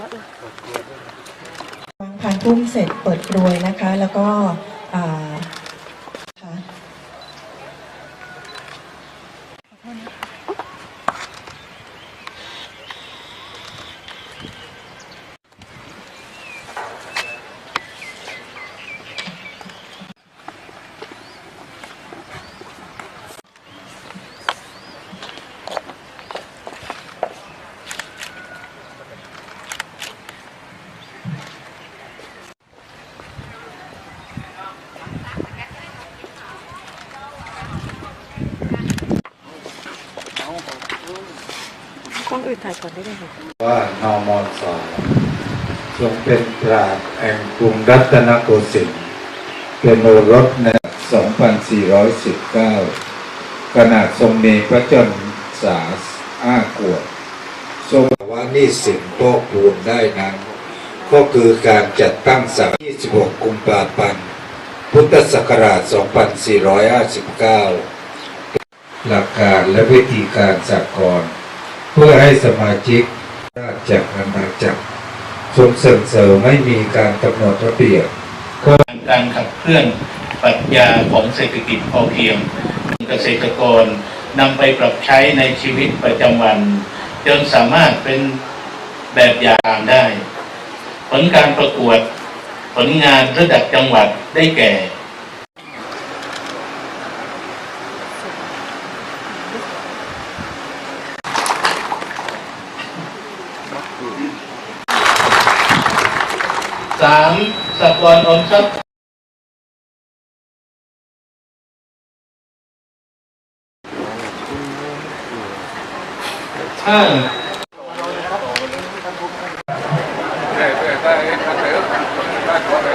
วางพานพุ่มเสร็จเปิดกรวยนะคะ แล้วก็ ล้องอื่นถ่ายก่อนได้ไหมคะว่านอมอนสอทรงเป็นปราชญ์แห่งกรุงรัตนโกสินทร์เป็นโอรสใน 2419 ขนาดทรงมีพระชนสาสอ้าขวบทรงว่านี่สิ่งพวกคูณได้นั้น ก็คือการจัดตั้งสาก26 กุมภาพันธ์พุทธศักราช 2459 หลักการและวิธีการสากล เพื่อให้สมาชิกราชจกอาณาจักรทรงเสริมเสริมไม่มีการกำหนดระเบียบการขับเคลื่อนปรัชญาของเศรษฐกิจพอเพียงเกษตรกรนำไปปรับใช้ในชีวิตประจำวัน จนสามารถเป็นแบบอย่างได้ ผลการประกวด ผลงานระดับจังหวัดได้แก่ สามสกลอมชัพย์ห้าแต่แต่แต่แต่แ